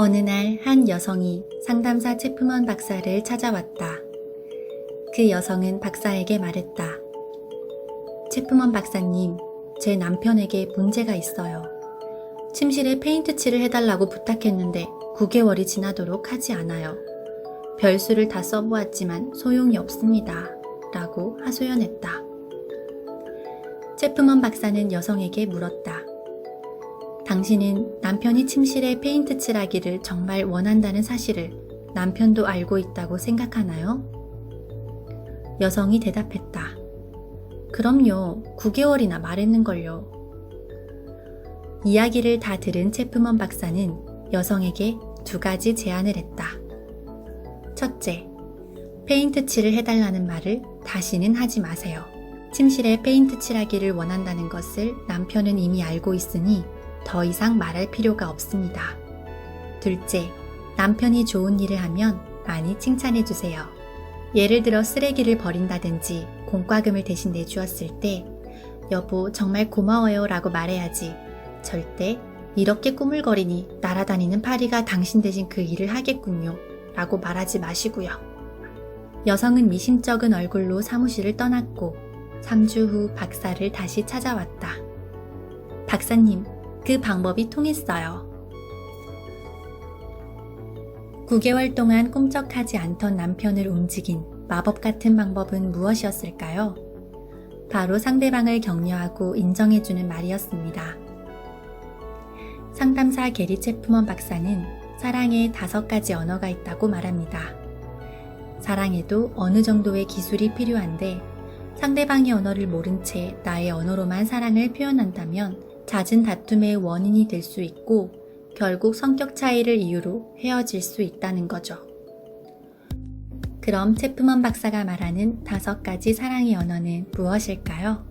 어느 날 한 여성이 상담사 체프먼 박사를 찾아왔다. 그 여성은 박사에게 말했다. 체프먼 박사님, 제 남편에게 문제가 있어요. 침실에 페인트 칠을 해달라고 부탁했는데 9개월이 지나도록 하지 않아요. 별수를 다 써보았지만 소용이 없습니다. 라고 하소연했다. 체프먼 박사는 여성에게 물었다. 당신은 남편이 침실에 페인트 칠하기를 정말 원한다는 사실을 남편도 알고 있다고 생각하나요? 여성이 대답했다. 그럼요. 9개월이나 말했는걸요. 이야기를 다 들은 체프먼 박사는 여성에게 두 가지 제안을 했다. 첫째, 페인트 칠을 해달라는 말을 다시는 하지 마세요. 침실에 페인트 칠하기를 원한다는 것을 남편은 이미 알고 있으니 더 이상 말할 필요가 없습니다. 둘째, 남편이 좋은 일을 하면 많이 칭찬해 주세요. 예를 들어 쓰레기를 버린다든지 공과금을 대신 내주었을 때 여보 정말 고마워요 라고 말해야지 절대 이렇게 꾸물거리니 날아다니는 파리가 당신 대신 그 일을 하겠군요 라고 말하지 마시고요. 여성은 미심쩍은 얼굴로 사무실을 떠났고 3주 후 박사를 다시 찾아왔다. 박사님, 그 방법이 통했어요. 9개월 동안 꿈쩍하지 않던 남편을 움직인 마법 같은 방법은 무엇이었을까요? 바로 상대방을 격려하고 인정해주는 말이었습니다. 상담사 게리 체프먼 박사는 사랑에 다섯 가지 언어가 있다고 말합니다. 사랑에도 어느 정도의 기술이 필요한데 상대방의 언어를 모른 채 나의 언어로만 사랑을 표현한다면 잦은 다툼의 원인이 될 수 있고 결국 성격 차이를 이유로 헤어질 수 있다는 거죠. 그럼 체프먼 박사가 말하는 다섯 가지 사랑의 언어는 무엇일까요?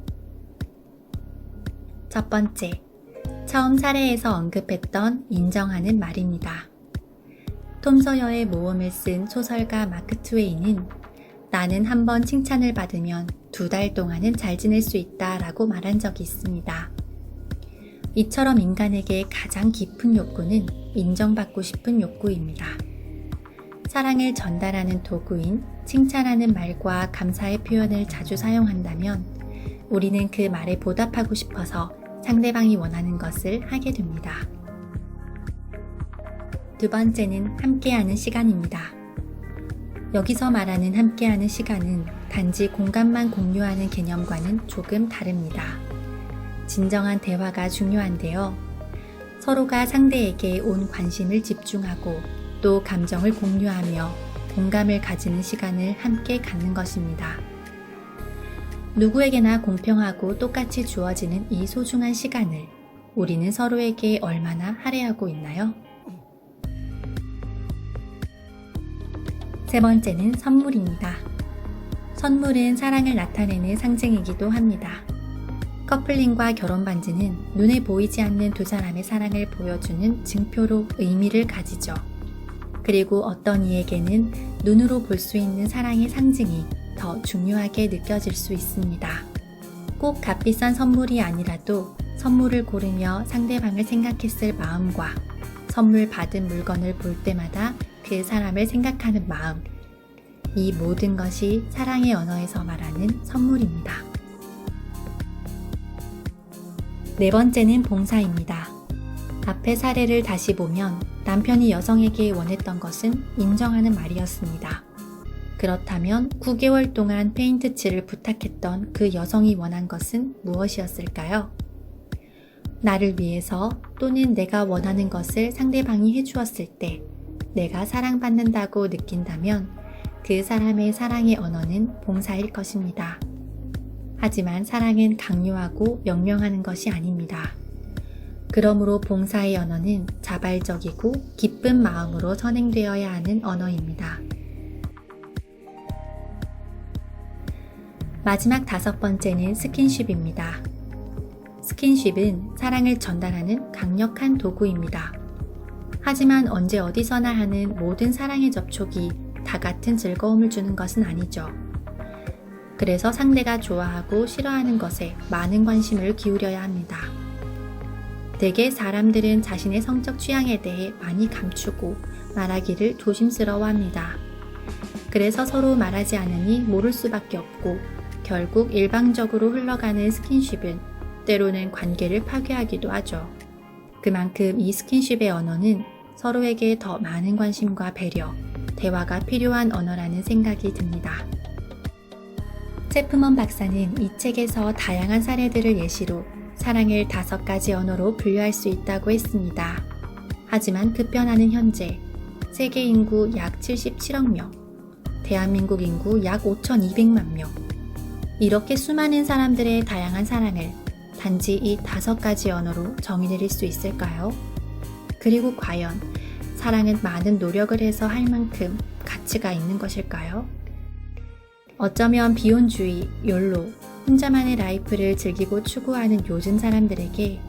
첫 번째, 처음 사례에서 언급했던 인정하는 말입니다. 톰 서여의 모험을 쓴 소설가 마크 트웨이는 나는 한 번 칭찬을 받으면 두 달 동안은 잘 지낼 수 있다 라고 말한 적이 있습니다. 이처럼 인간에게 가장 깊은 욕구는 인정받고 싶은 욕구입니다. 사랑을 전달하는 도구인 칭찬하는 말과 감사의 표현을 자주 사용한다면 우리는 그 말에 보답하고 싶어서 상대방이 원하는 것을 하게 됩니다. 두 번째는 함께하는 시간입니다. 여기서 말하는 함께하는 시간은 단지 공간만 공유하는 개념과는 조금 다릅니다. 진정한 대화가 중요한데요. 서로가 상대에게 온 관심을 집중하고 또 감정을 공유하며 공감을 가지는 시간을 함께 갖는 것입니다. 누구에게나 공평하고 똑같이 주어지는 이 소중한 시간을 우리는 서로에게 얼마나 할애하고 있나요? 세 번째는 선물입니다. 선물은 사랑을 나타내는 상징이기도 합니다. 커플링과 결혼 반지는 눈에 보이지 않는 두 사람의 사랑을 보여주는 증표로 의미를 가지죠. 그리고 어떤 이에게는 눈으로 볼 수 있는 사랑의 상징이 더 중요하게 느껴질 수 있습니다. 꼭 값비싼 선물이 아니라도 선물을 고르며 상대방을 생각했을 마음과 선물 받은 물건을 볼 때마다 그 사람을 생각하는 마음. 이 모든 것이 사랑의 언어에서 말하는 선물입니다. 네 번째는 봉사입니다. 앞의 사례를 다시 보면 남편이 여성에게 원했던 것은 인정하는 말이었습니다. 그렇다면 9개월 동안 페인트 칠을 부탁했던 그 여성이 원한 것은 무엇이었을까요? 나를 위해서 또는 내가 원하는 것을 상대방이 해주었을 때 내가 사랑받는다고 느낀다면 그 사람의 사랑의 언어는 봉사일 것입니다. 하지만 사랑은 강요하고 명령하는 것이 아닙니다. 그러므로 봉사의 언어는 자발적이고 기쁜 마음으로 선행되어야 하는 언어입니다. 마지막 다섯 번째는 스킨십입니다. 스킨십은 사랑을 전달하는 강력한 도구입니다. 하지만 언제 어디서나 하는 모든 사랑의 접촉이 다 같은 즐거움을 주는 것은 아니죠. 그래서 상대가 좋아하고 싫어하는 것에 많은 관심을 기울여야 합니다. 대개 사람들은 자신의 성적 취향에 대해 많이 감추고 말하기를 조심스러워 합니다. 그래서 서로 말하지 않으니 모를 수밖에 없고 결국 일방적으로 흘러가는 스킨십은 때로는 관계를 파괴하기도 하죠. 그만큼 이 스킨십의 언어는 서로에게 더 많은 관심과 배려, 대화가 필요한 언어라는 생각이 듭니다. 체프먼 박사는 이 책에서 다양한 사례들을 예시로 사랑을 다섯 가지 언어로 분류할 수 있다고 했습니다. 하지만 급변하는 현재 세계 인구 약 77억 명, 대한민국 인구 약 5,200만 명. 이렇게 수많은 사람들의 다양한 사랑을 단지 이 다섯 가지 언어로 정의 내릴 수 있을까요? 그리고 과연 사랑은 많은 노력을 해서 할 만큼 가치가 있는 것일까요? 어쩌면 비혼주의, 욜로, 혼자만의 라이프를 즐기고 추구하는 요즘 사람들에게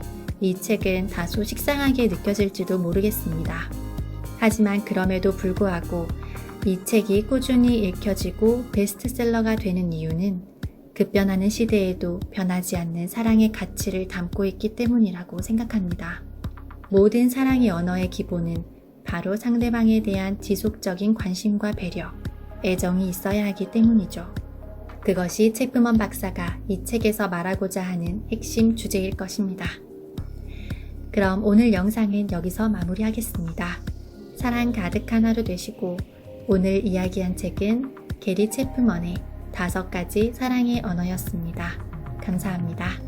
이 책은 다소 식상하게 느껴질지도 모르겠습니다. 하지만 그럼에도 불구하고 이 책이 꾸준히 읽혀지고 베스트셀러가 되는 이유는 급변하는 시대에도 변하지 않는 사랑의 가치를 담고 있기 때문이라고 생각합니다. 모든 사랑의 언어의 기본은 바로 상대방에 대한 지속적인 관심과 배려, 애정이 있어야 하기 때문이죠. 그것이 체프먼 박사가 이 책에서 말하고자 하는 핵심 주제일 것입니다. 그럼 오늘 영상은 여기서 마무리하겠습니다. 사랑 가득한 하루 되시고 오늘 이야기한 책은 게리 체프먼의 다섯 가지 사랑의 언어였습니다. 감사합니다.